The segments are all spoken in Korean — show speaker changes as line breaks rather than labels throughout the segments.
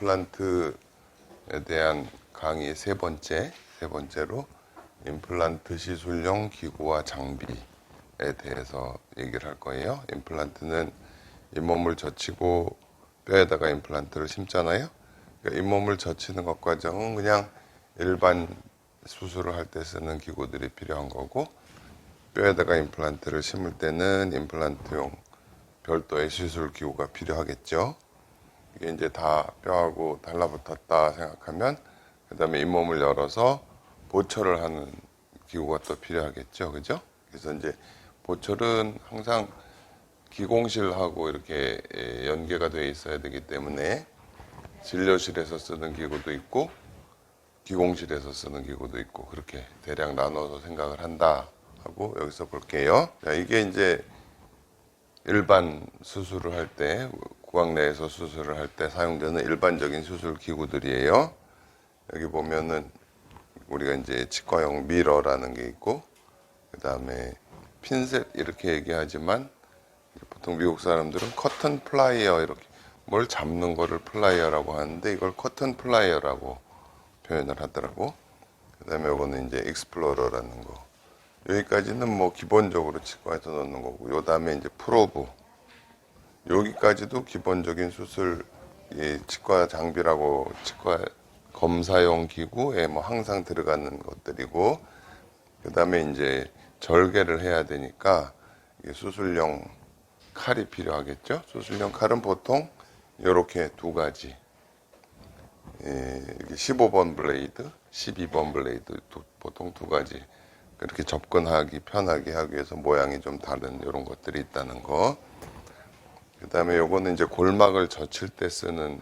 임플란트에 대한 강의 세 번째 세 번째로 임플란트 시술용 기구와 장비에 대해서 얘기를 할 거예요. 임플란트는 잇몸을 젖히고 뼈에다가 임플란트를 심잖아요. 그러니까 잇몸을 젖히는 것 과정은 그냥 일반 수술을 할 때 쓰는 기구들이 필요한 거고 뼈에다가 임플란트를 심을 때는 임플란트용 별도의 시술 기구가 필요하겠죠. 이게 이제 다 뼈하고 달라붙었다 생각하면 그 다음에 잇몸을 열어서 보철을 하는 기구가 또 필요하겠죠. 그죠? 그래서 이제 보철은 항상 기공실하고 이렇게 예, 연계가 되어 있어야 되기 때문에 진료실에서 쓰는 기구도 있고 기공실에서 쓰는 기구도 있고 그렇게 대략 나눠서 생각을 한다 하고 여기서 볼게요. 자, 이게 이제 일반 수술을 할 때 구강 내에서 수술을 할 때 사용되는 일반적인 수술 기구들이에요. 여기 보면은 우리가 이제 치과용 미러라는 게 있고 그다음에 핀셋 이렇게 얘기하지만 보통 미국 사람들은 커튼 플라이어 이렇게 뭘 잡는 거를 플라이어라고 하는데 이걸 커튼 플라이어라고 표현을 하더라고. 그다음에 이거는 이제 익스플로러라는 거. 여기까지는 뭐 기본적으로 치과에서 넣는 거고, 요 다음에 이제 프로브. 여기까지도 기본적인 수술 이 치과 장비라고 치과 검사용 기구에 뭐 항상 들어가는 것들이고, 그다음에 이제 절개를 해야 되니까 수술용 칼이 필요하겠죠. 수술용 칼은 보통 이렇게 두 가지. 예, 15번 블레이드, 12번 블레이드 두- 보통 두 가지 그렇게 접근하기 편하게 하기 위해서 모양이 좀 다른 이런 것들이 있다는 거. 그다음에 요거는 이제 골막을 젖힐 때 쓰는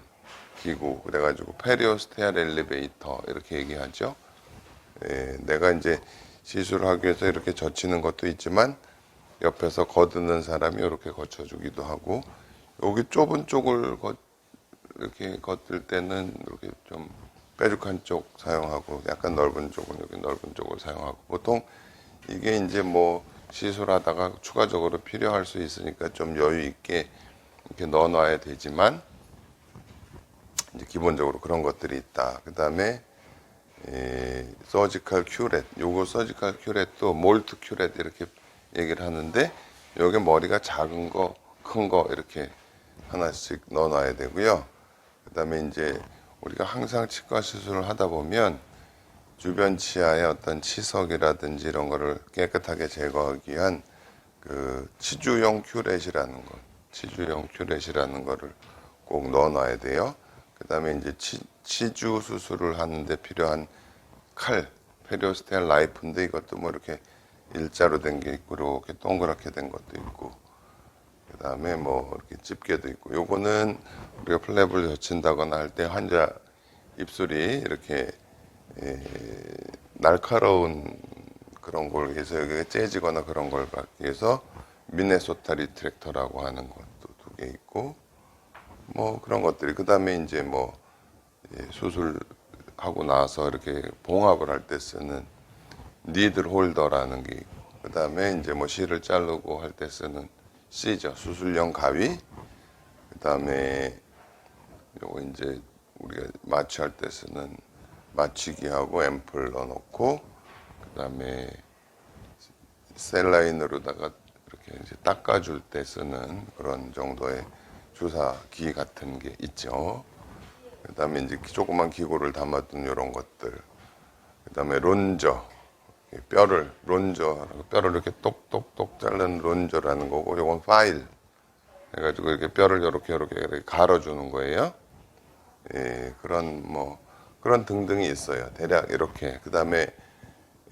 기구 그래가지고 페리오스테알 엘리베이터 이렇게 얘기하죠. 예, 내가 이제 시술하기 위해서 이렇게 젖히는 것도 있지만 옆에서 거드는 사람이 이렇게 거쳐주기도 하고 여기 좁은 쪽을 거, 이렇게 걷을 때는 이렇게 좀 뾰족한 쪽 사용하고 약간 넓은 쪽은 여기 넓은 쪽을 사용하고 보통 이게 이제 뭐 시술하다가 추가적으로 필요할 수 있으니까 좀 여유 있게 이렇게 넣어놔야 되지만 이제 기본적으로 그런 것들이 있다. 그 다음에 서지컬 큐렛, 요거 서지컬 큐렛도 몰트 큐렛 이렇게 얘기를 하는데 여기 머리가 작은 거, 큰 거 이렇게 하나씩 넣어놔야 되고요. 그 다음에 이제 우리가 항상 치과 수술을 하다 보면 주변 치아의 어떤 치석이라든지 이런 거를 깨끗하게 제거하기 위한 그 치주용 큐렛이라는 거, 치주용 큐렛이라는 거를 꼭 넣어놔야 돼요. 그 다음에 이제 치, 치주 수술을 하는데 필요한 칼, 페리오스테알 라이프인데 이것도 뭐 이렇게 일자로 된 게 있고 이렇게 동그랗게 된 것도 있고 그 다음에 뭐 이렇게 집게도 있고 요거는 우리가 플랩을 젖힌다거나 할 때 환자 입술이 이렇게 에, 날카로운 그런 걸 위해서 여기가 째지거나 그런 걸 막기 위해서 미네소타 리트랙터라고 하는 것도 두 개 있고 뭐 그런 것들이. 그 다음에 이제 뭐 예, 수술하고 나서 이렇게 봉합을 할 때 쓰는 니들 홀더라는 게 있고 그 다음에 이제 뭐 실을 자르고 할 때 쓰는 시저 수술용 가위 그 다음에 요거 이제 우리가 마취할 때 쓰는 마취기하고 앰플 넣어놓고 그 다음에 셀라인으로다가 이제 닦아줄 때 쓰는 그런 정도의 주사기 같은 게 있죠. 그다음에 이제 조그만 기구를 담아둔 이런 것들. 그다음에 론저 뼈를 론저 뼈를 이렇게 똑똑똑 자른 론저라는 거고 요건 파일 해가지고 이렇게 뼈를 이렇게 이렇게 이렇게 갈아주는 거예요. 예, 그런 뭐 그런 등등이 있어요. 대략 이렇게 그 다음에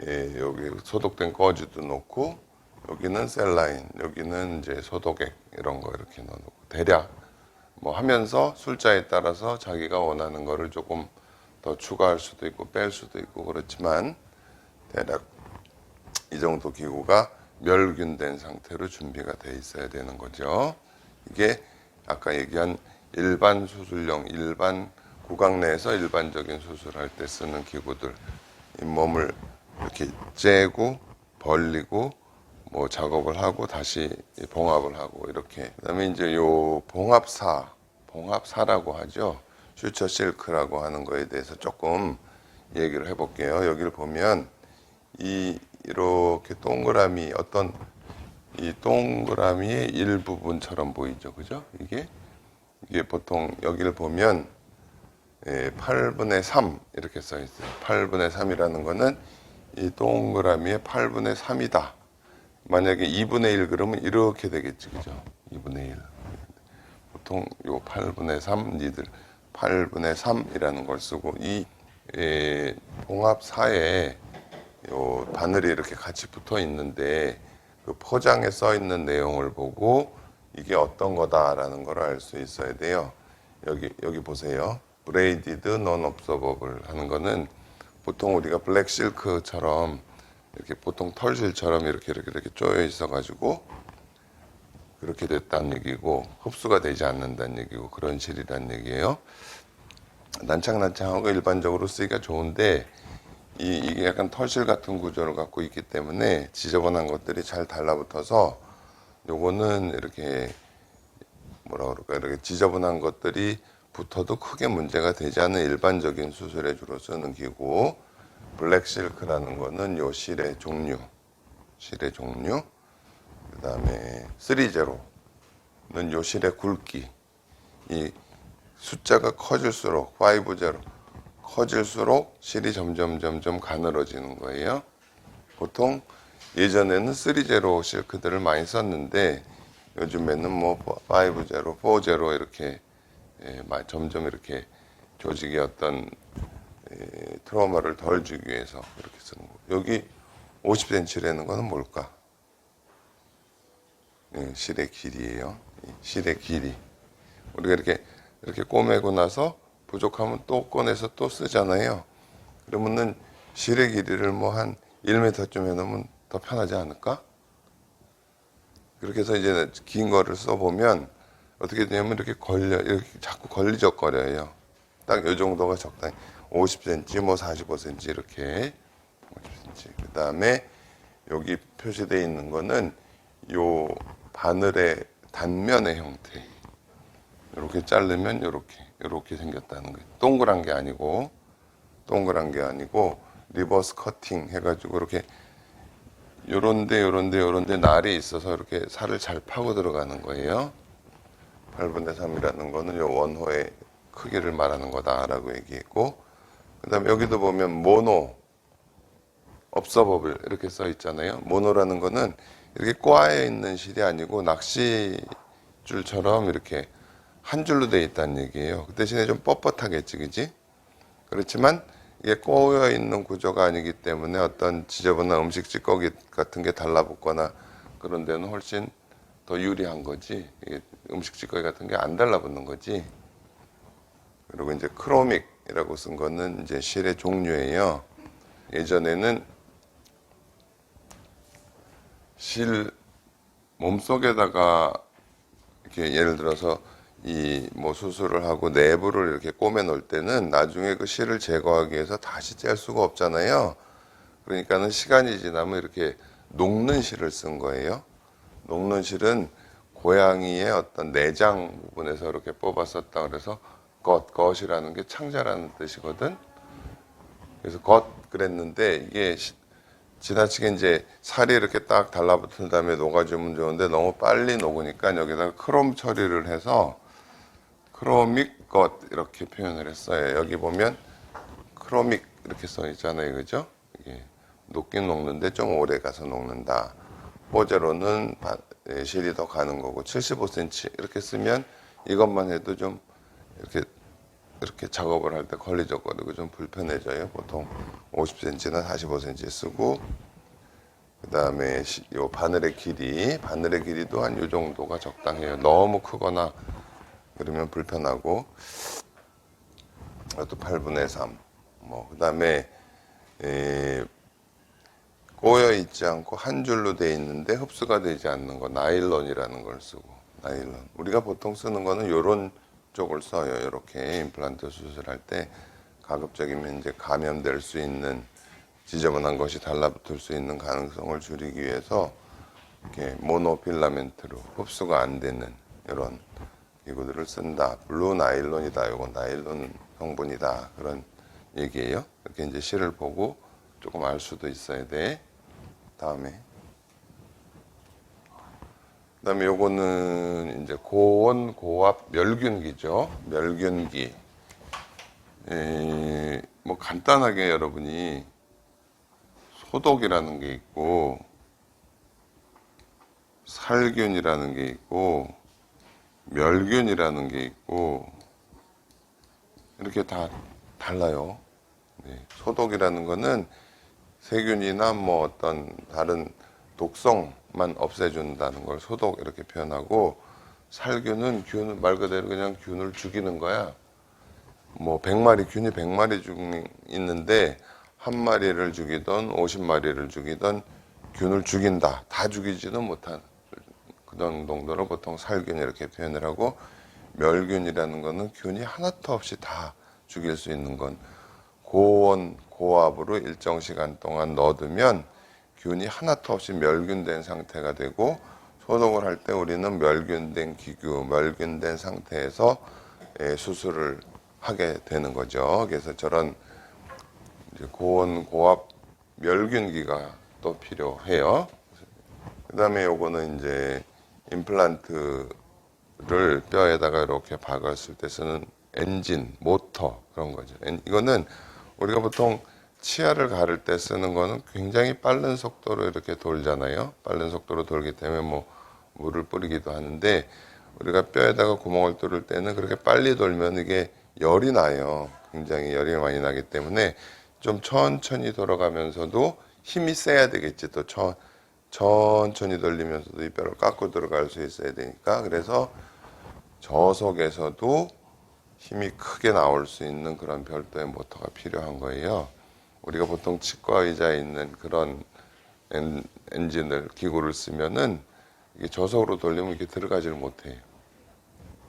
예, 여기 소독된 꺼지도 놓고 여기는 셀라인 여기는 이제 소독액 이런 거 이렇게 넣어놓고 대략 뭐 하면서 술자에 따라서 자기가 원하는 거를 조금 더 추가할 수도 있고 뺄 수도 있고 그렇지만 대략 이 정도 기구가 멸균된 상태로 준비가 돼 있어야 되는 거죠. 이게 아까 얘기한 일반 수술용, 일반 구강 내에서 일반적인 수술할 때 쓰는 기구들, 잇몸을 이렇게 째고 벌리고 뭐 작업을 하고 다시 봉합을 하고 이렇게. 그다음에 이제 요 봉합사, 봉합사라고 하죠. 퓨처 실크라고 하는 거에 대해서 조금 얘기를 해볼게요. 여기를 보면 이 이렇게 동그라미 어떤 이 동그라미의 일부분처럼 보이죠, 그죠? 이게 이게 보통 여기를 보면 예, 8분의 3 이렇게 써 있어요. 8분의 3이라는 거는 이 동그라미의 8분의 3이다. 만약에 2분의 1 그러면 이렇게 되겠지, 그죠? 2분의 1. 보통 요 8분의 3 니들 8분의 3이라는 걸 쓰고 이 에, 봉합 사에 요 바늘이 이렇게 같이 붙어 있는데 그 포장에 써 있는 내용을 보고 이게 어떤 거다라는 걸 알 수 있어야 돼요. 여기 여기 보세요. 브레이디드 non observable 하는 거는 보통 우리가 블랙 실크처럼 이렇게 보통 털실처럼 이렇게 이렇게 이렇게 쪼여 있어 가지고 그렇게 됐다는 얘기고 흡수가 되지 않는다는 얘기고 그런 실이란 얘기예요. 난창난창하고 일반적으로 쓰기가 좋은데 이, 이게 약간 털실 같은 구조를 갖고 있기 때문에 지저분한 것들이 잘 달라붙어서 요거는 이렇게 뭐라 그럴까 이렇게 지저분한 것들이 붙어도 크게 문제가 되지 않는 일반적인 수술에 주로 쓰는 기구 블랙 실크라는 거는 요 실의 종류 실의 종류 그 다음에 3제로는 요 실의 굵기 이 숫자가 커질수록 5제로 커질수록 실이 점점 점점 가늘어지는 거예요. 보통 예전에는 3제로 실크들을 많이 썼는데 요즘에는 뭐 5제로, 4제로 이렇게 예, 마- 점점 이렇게 조직의 어떤 예, 트라우마를 덜 주기 위해서 그렇게 쓰는 거. 여기 50cm라는 거는 뭘까? 예, 실의 길이에요. 이 실의 길이. 우리가 이렇게 이렇게 꼬매고 나서 부족하면 또 꺼내서 또 쓰잖아요. 그러면은 실의 길이를 뭐 한 1m쯤 해놓으면 더 편하지 않을까? 그렇게 해서 이제 긴 거를 써보면 어떻게 되냐면 이렇게 걸려, 이렇게 자꾸 걸리적거려요. 딱 요 정도가 적당히. 50cm, 뭐 45cm 이렇게. 50cm. 그 다음에 여기 표시되어 있는 거는 요 바늘의 단면의 형태. 이렇게 자르면 이렇게 이렇게 생겼다는 거예요. 동그란 게 아니고 동그란 게 아니고 리버스 커팅 해가지고 이렇게 요런데 요런데 요런데 날이 있어서 이렇게 살을 잘 파고 들어가는 거예요. 8분의 3이라는 거는 요 원호의 크기를 말하는 거다라고 얘기했고 그 다음에 여기도 보면 모노 업서버블 이렇게 써 있잖아요. 모노라는 거는 이렇게 꽈에 있는 실이 아니고 낚시줄처럼 이렇게 한 줄로 돼 있다는 얘기예요. 그 대신에 좀 뻣뻣하겠지, 그지? 그렇지만 이게 꼬여 있는 구조가 아니기 때문에 어떤 지저분한 음식 찌꺼기 같은 게 달라붙거나 그런 데는 훨씬 더 유리한 거지. 음식 찌꺼기 같은 게 안 달라붙는 거지. 그리고 이제 크로믹 이라고 쓴 거는 이제 실의 종류예요. 예전에는 실 몸속에다가 이렇게 예를 들어서 이 뭐 수술을 하고 내부를 이렇게 꼬매 놓을 때는 나중에 그 실을 제거하기 위해서 다시 짤 수가 없잖아요. 그러니까는 시간이 지나면 이렇게 녹는 실을 쓴 거예요. 녹는 실은 고양이의 어떤 내장 부분에서 이렇게 뽑았었다 그래서 것, 것이라는 게 창자라는 뜻이거든. 그래서 것 그랬는데 이게 시- 지나치게 이제 살이 이렇게 딱 달라붙은 다음에 녹아주면 좋은데 너무 빨리 녹으니까 여기다가 크롬 처리를 해서 크로믹 것 이렇게 표현을 했어요. 여기 보면 크로믹 이렇게 써 있잖아요. 그죠? 이게 녹긴 녹는데 좀 오래 가서 녹는다. 예, 실이 더 가는 거고 75cm 이렇게 쓰면 이것만 해도 좀 이렇게 이렇게 작업을 할 때 걸리적거리고 좀 불편해져요. 보통 50cm나 45cm 쓰고 그 다음에 요 바늘의 길이 바늘의 길이도 한 요 정도가 적당해요. 너무 크거나 그러면 불편하고 이것도 8분의 3. 뭐 그 다음에 에, 꼬여 있지 않고 한 줄로 돼 있는데 흡수가 되지 않는 거 나일론이라는 걸 쓰고 나일론. 우리가 보통 쓰는 거는 요런 쪽을 써요. 이렇게 임플란트 수술할 때 가급적이면 이제 감염될 수 있는 지저분한 것이 달라붙을 수 있는 가능성을 줄이기 위해서 이렇게 모노필라멘트로 흡수가 안 되는 이런 기구들을 쓴다. 블루 나일론이다. 요건 나일론 성분이다. 그런 얘기예요. 이렇게 이제 시를 보고 조금 알 수도 있어야 돼. 다음에 그다음에 요거는 이제 고온 고압 멸균기죠. 멸균기. 에, 뭐 간단하게 여러분이 소독이라는 게 있고 살균이라는 게 있고 멸균이라는 게 있고 이렇게 다 달라요. 네, 소독이라는 거는 세균이나 뭐 어떤 다른 독성 만 없애준다는 걸 소독 이렇게 표현하고 살균은 균 말 그대로 그냥 균을 죽이는 거야. 뭐 100마리 균이 100마리 중 있는데 한 마리를 죽이던 50마리를 죽이던 균을 죽인다. 다 죽이지는 못한 그런 정도로 보통 살균 이렇게 표현을 하고 멸균이라는 거는 균이 하나도 없이 다 죽일 수 있는 건 고온 고압으로 일정 시간 동안 넣어두면 균이 하나도 없이 멸균된 상태가 되고 소독을 할 때 우리는 멸균된 기구, 멸균된 상태에서 예, 수술을 하게 되는 거죠. 그래서 저런 고온 고압 멸균기가 또 필요해요. 그다음에 요거는 이제 임플란트를 뼈에다가 이렇게 박았을 때 쓰는 엔진, 모터 그런 거죠. 엔- 이거는 우리가 보통 치아를 가를 때 쓰는 거는 굉장히 빠른 속도로 이렇게 돌잖아요. 빠른 속도로 돌기 때문에 뭐 물을 뿌리기도 하는데 우리가 뼈에다가 구멍을 뚫을 때는 그렇게 빨리 돌면 이게 열이 나요. 굉장히 열이 많이 나기 때문에 좀 천천히 돌아가면서도 힘이 세야 되겠지. 또 천, 천천히 돌리면서도 이 뼈를 깎고 들어갈 수 있어야 되니까 그래서 저속에서도 힘이 크게 나올 수 있는 그런 별도의 모터가 필요한 거예요. 우리가 보통 치과 의자에 있는 그런 엔, 엔진을 기구를 쓰면은 이게 저속으로 돌리면 이게 들어가지를 못해요.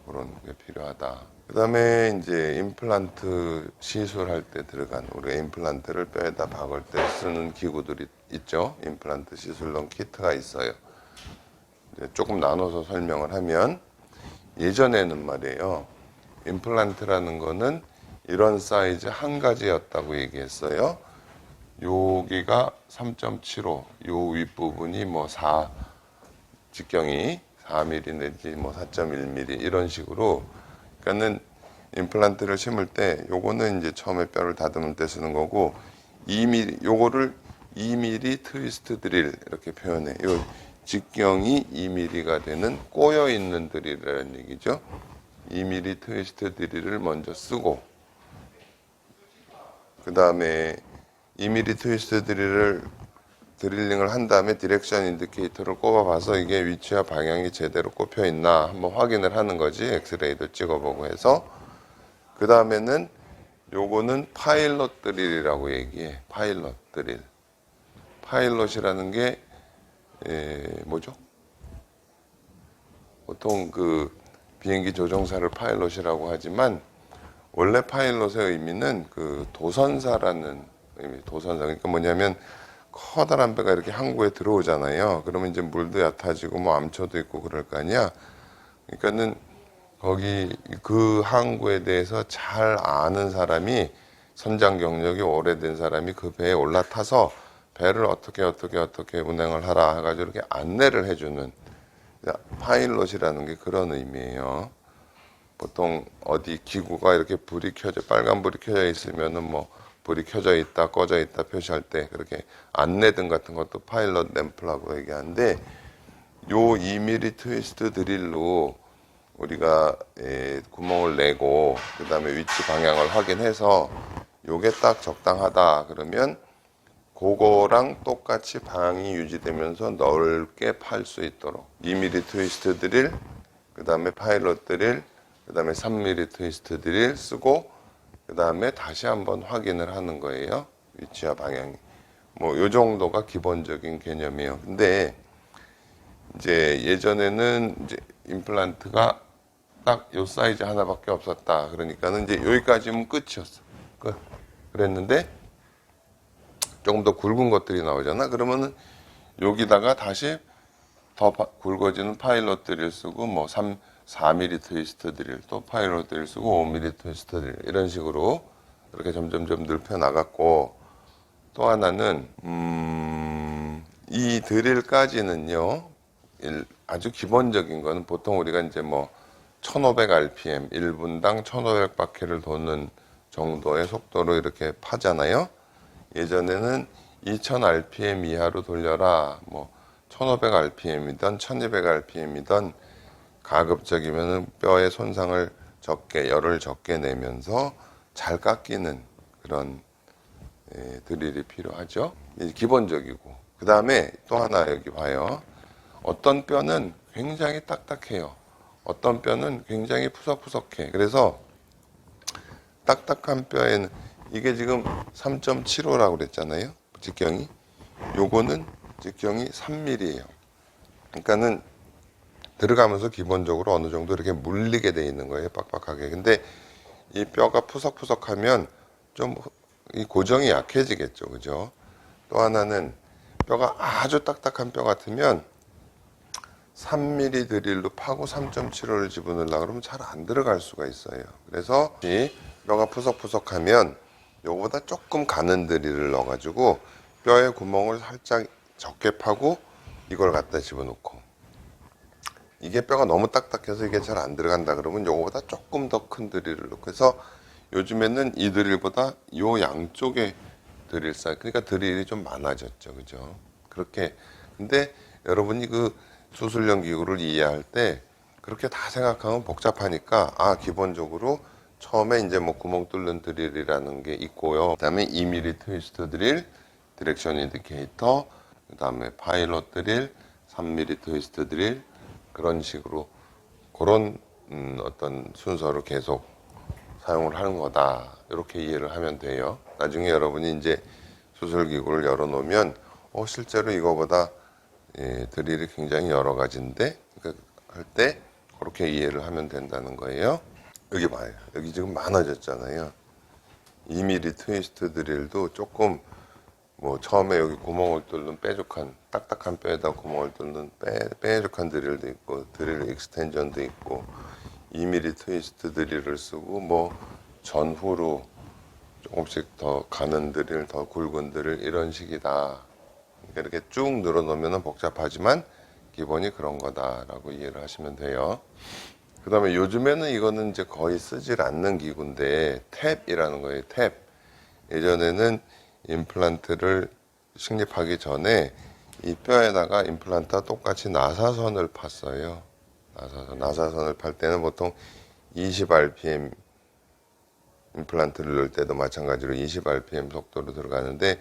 그런 게 필요하다. 그다음에 이제 임플란트 시술할 때 들어간 우리가 임플란트를 뼈에다 박을 때 쓰는 기구들이 있죠. 임플란트 시술용 키트가 있어요. 조금 나눠서 설명을 하면 예전에는 말이에요. 임플란트라는 거는 이런 사이즈 한 가지였다고 얘기했어요. 여기가 3.75, 요 윗부분이 뭐 4, 직경이 4mm 내지 뭐 4.1mm 이런 식으로 그러니까는 임플란트를 심을 때 요거는 이제 처음에 뼈를 다듬을 때 쓰는 거고 2mm 요거를 2mm 트위스트 드릴 이렇게 표현해. 요 직경이 2mm가 되는 꼬여 있는 드릴이라는 얘기죠. 2mm 트위스트 드릴을 먼저 쓰고 그 다음에 2mm 트위스트 드릴을 드릴링을 한 다음에 디렉션 인디케이터를 꼽아봐서 이게 위치와 방향이 제대로 꼽혀 있나 한번 확인을 하는 거지. 엑스레이도 찍어보고 해서. 그 다음에는 요거는 파일럿 드릴이라고 얘기해. 파일럿 드릴. 파일럿이라는 게 에, 뭐죠? 보통 그 비행기 조종사를 파일럿이라고 하지만 원래 파일럿의 의미는 그 도선사라는 도선사. 그러니까 뭐냐면 커다란 배가 이렇게 항구에 들어오잖아요. 그러면 이제 물도 얕아지고 뭐 암초도 있고 그럴 거 아니야. 그러니까는 거기 그 항구에 대해서 잘 아는 사람이 선장 경력이 오래된 사람이 그 배에 올라타서 배를 어떻게 어떻게 어떻게 운행을 하라 해가지고 이렇게 안내를 해주는 파일럿이라는 게 그런 의미예요. 보통 어디 기구가 이렇게 불이 켜져 빨간 불이 켜져 있으면은 뭐 불이 켜져 있다 꺼져 있다 표시할 때 그렇게 안내등 같은 것도 파일럿 램프라고 얘기하는데 요 2mm 트위스트 드릴로 우리가 에, 구멍을 내고 그 다음에 위치 방향을 확인해서 요게 딱 적당하다 그러면 그거랑 똑같이 방향이 유지되면서 넓게 팔 수 있도록 2mm 트위스트 드릴 그 다음에 파일럿 드릴 그 다음에 3mm 트위스트 드릴 쓰고 그 다음에 다시 한번 확인을 하는 거예요. 위치와 방향이. 뭐, 요 정도가 기본적인 개념이에요. 근데, 이제 예전에는 이제 임플란트가 딱 요 사이즈 하나밖에 없었다. 그러니까는 이제 여기까지면 끝이었어. 끝. 그랬는데, 조금 더 굵은 것들이 나오잖아. 그러면은 여기다가 다시 더 바- 굵어지는 파일럿들을 쓰고 뭐 3, 4mm 트위스트 드릴, 또 파일럿 드릴 쓰고 5mm 트위스트 드릴 이런 식으로 이렇게 점점점 넓혀 나갔고 또 하나는 음, 이 드릴까지는요 일- 아주 기본적인 거는 보통 우리가 이제 뭐 1500 rpm 1분당 1500바퀴를 도는 정도의 속도로 이렇게 파잖아요. 예전에는 2000 rpm 이하로 돌려라. 뭐 1500 rpm이든 1200 rpm이든 가급적이면은 뼈의 손상을 적게 열을 적게 내면서 잘 깎이는 그런 예, 드릴이 필요하죠. 이게 기본적이고 그 다음에 또 하나 여기 봐요. 어떤 뼈는 굉장히 딱딱해요. 어떤 뼈는 굉장히 푸석푸석해. 그래서 딱딱한 뼈에는 이게 지금 3.75라고 그랬잖아요. 직경이. 요거는 직경이 3mm예요. 그러니까는 들어가면서 기본적으로 어느 정도 이렇게 물리게 돼 있는 거예요. 빡빡하게. 근데 이 뼈가 푸석푸석하면 좀 이 고정이 약해지겠죠. 그죠? 또 하나는 뼈가 아주 딱딱한 뼈 같으면 3mm 드릴로 파고 3.75를 집어넣으려고 그러면 잘 안 들어갈 수가 있어요. 그래서 이 뼈가 푸석푸석하면 요거보다 조금 가는 드릴을 넣어가지고 뼈의 구멍을 살짝 적게 파고 이걸 갖다 집어넣고 이게 뼈가 너무 딱딱해서 이게 잘 안 들어간다 그러면 요거보다 조금 더 큰 드릴을 넣고 해서 요즘에는 이 드릴보다 요 양쪽에 드릴 사이 그러니까 드릴이 좀 많아졌죠. 그죠? 그렇게. 근데 여러분이 그 수술용 기구를 이해할 때 그렇게 다 생각하면 복잡하니까 아 기본적으로 처음에 이제 뭐 구멍 뚫는 드릴이라는 게 있고요. 그다음에 2mm 트위스트 드릴 디렉션 인디케이터 그다음에 파일럿 드릴 3mm 트위스트 드릴 그런 식으로 그런 음, 어떤 순서로 계속 사용을 하는 거다. 이렇게 이해를 하면 돼요. 나중에 여러분이 이제 수술 기구를 열어놓으면 어, 실제로 이거보다 예, 드릴이 굉장히 여러 가지인데 그러니까 할때 그렇게 이해를 하면 된다는 거예요. 여기 봐요. 여기 지금 많아졌잖아요. 2mm 트위스트 드릴도 조금 뭐 처음에 여기 구멍을 뚫는 뾰족한 딱딱한 뼈에다 구멍을 뚫는 빼, 뾰족한 드릴도 있고 드릴 익스텐전도 있고 2mm 트위스트 드릴을 쓰고 뭐 전후로 조금씩 더 가는 드릴 더 굵은 드릴 이런 식이다. 그러니까 이렇게 쭉 늘어놓으면 복잡하지만 기본이 그런 거다라고 이해를 하시면 돼요. 그 다음에 요즘에는 이거는 이제 거의 쓰질 않는 기구인데 탭이라는 거예요 탭. 예전에는 임플란트를 식립하기 전에 이 뼈에다가 임플란트와 똑같이 나사선을 팠어요. 나사선, 나사선을 팔 때는 보통 20 rpm 임플란트를 넣을 때도 마찬가지로 20 rpm 속도로 들어가는데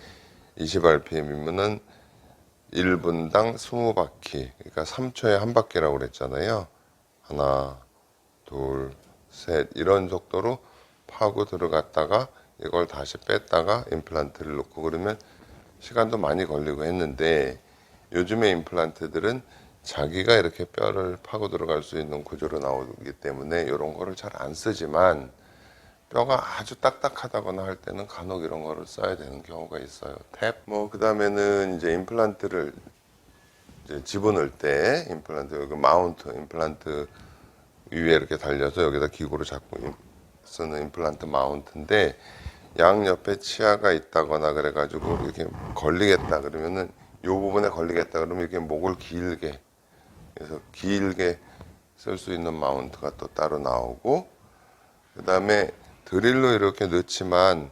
20 rpm이면은 1분당 20바퀴, 그러니까 3초에 한 바퀴라고 그랬잖아요. 하나, 둘, 셋 이런 속도로 파고 들어갔다가 이걸 다시 뺐다가 임플란트를 넣고 그러면 시간도 많이 걸리고 했는데 요즘의 임플란트들은 자기가 이렇게 뼈를 파고 들어갈 수 있는 구조로 나오기 때문에 이런 거를 잘 안 쓰지만 뼈가 아주 딱딱하다거나 할 때는 간혹 이런 거를 써야 되는 경우가 있어요. 탭. 뭐 그 다음에는 이제 임플란트를 이제 집어넣을 때 임플란트 여기 마운트 임플란트 위에 이렇게 달려서 여기다 기구로 잡고 임- 쓰는 임플란트 마운트인데 양 옆에 치아가 있다거나 그래가지고 이렇게 걸리겠다 그러면은 요 부분에 걸리겠다 그러면 이렇게 목을 길게 그래서 길게 쓸 수 있는 마운트가 또 따로 나오고 그 다음에 드릴로 이렇게 넣지만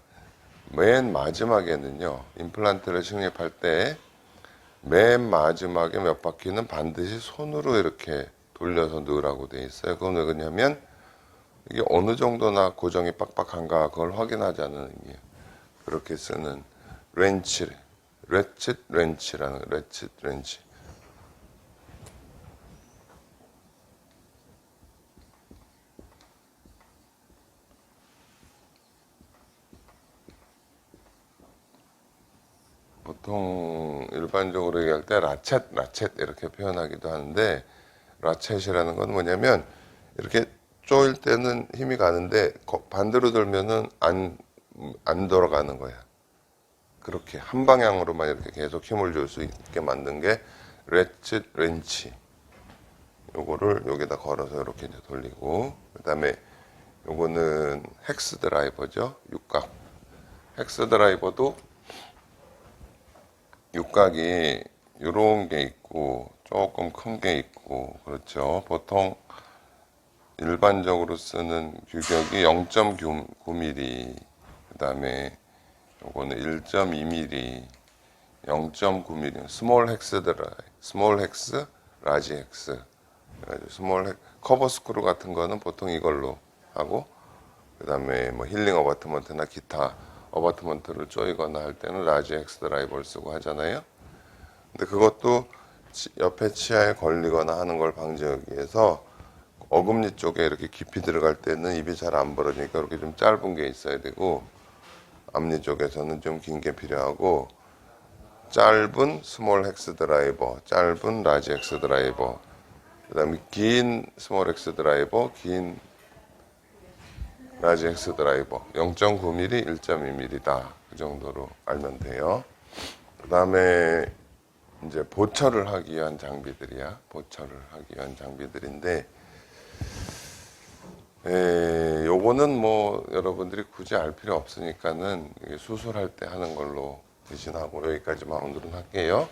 맨 마지막에는요 임플란트를 식립할 때 맨 마지막에 몇 바퀴는 반드시 손으로 이렇게 돌려서 넣으라고 돼 있어요. 그건 왜 그러냐면 이게 어느 정도나 고정이 빡빡한가 그걸 확인하자는 의미예요. 그렇게 쓰는 렌치, 레칫 렌치라는 거, 레칫 렌치. 보통 일반적으로 얘기할 때 라쳇, 라쳇 이렇게 표현하기도 하는데 라쳇이라는 건 뭐냐면 이렇게 쪼일 때는 힘이 가는데 거- 반대로 돌면은 안, 안 돌아가는 거야. 그렇게 한 방향으로만 이렇게 계속 힘을 줄 수 있게 만든 게 레칫 렌치. 요거를 여기다 걸어서 이렇게 이제 돌리고 그다음에 요거는 헥스 드라이버죠. 육각. 헥스 드라이버도 육각이 요런 게 있고 조금 큰 게 있고 그렇죠. 보통 일반적으로 쓰는 규격이 0.9mm 그다음에 요거는 1.2mm 0.9mm 스몰 헥스 드라이 스몰 헥스 라지 헥스 그래가지고 스몰 헥 커버 스크루 같은 거는 보통 이걸로 하고 그 다음에 뭐 힐링 어바트먼트나 기타 어바트먼트를 조이거나 할 때는 라지 헥스 드라이버를 쓰고 하잖아요. 근데 그것도 치- 옆에 치아에 걸리거나 하는 걸 방지하기 위해서 어금니 쪽에 이렇게 깊이 들어갈 때는 입이 잘 안 벌어지니까 이렇게 좀 짧은 게 있어야 되고 앞니 쪽에서는 좀 긴 게 필요하고 짧은 스몰 헥스 드라이버, 짧은 라지 헥스 드라이버, 그다음에 긴 스몰 헥스 드라이버, 긴 라지 헥스 드라이버 0.9mm, 1.2mm다 그 정도로 알면 돼요. 그다음에 이제 보철을 하기 위한 장비들이야. 보철을 하기 위한 장비들인데 에, 요거는 뭐 여러분들이 굳이 알 필요 없으니까는 수술할 때 하는 걸로 대신하고 여기까지만 오늘은 할게요.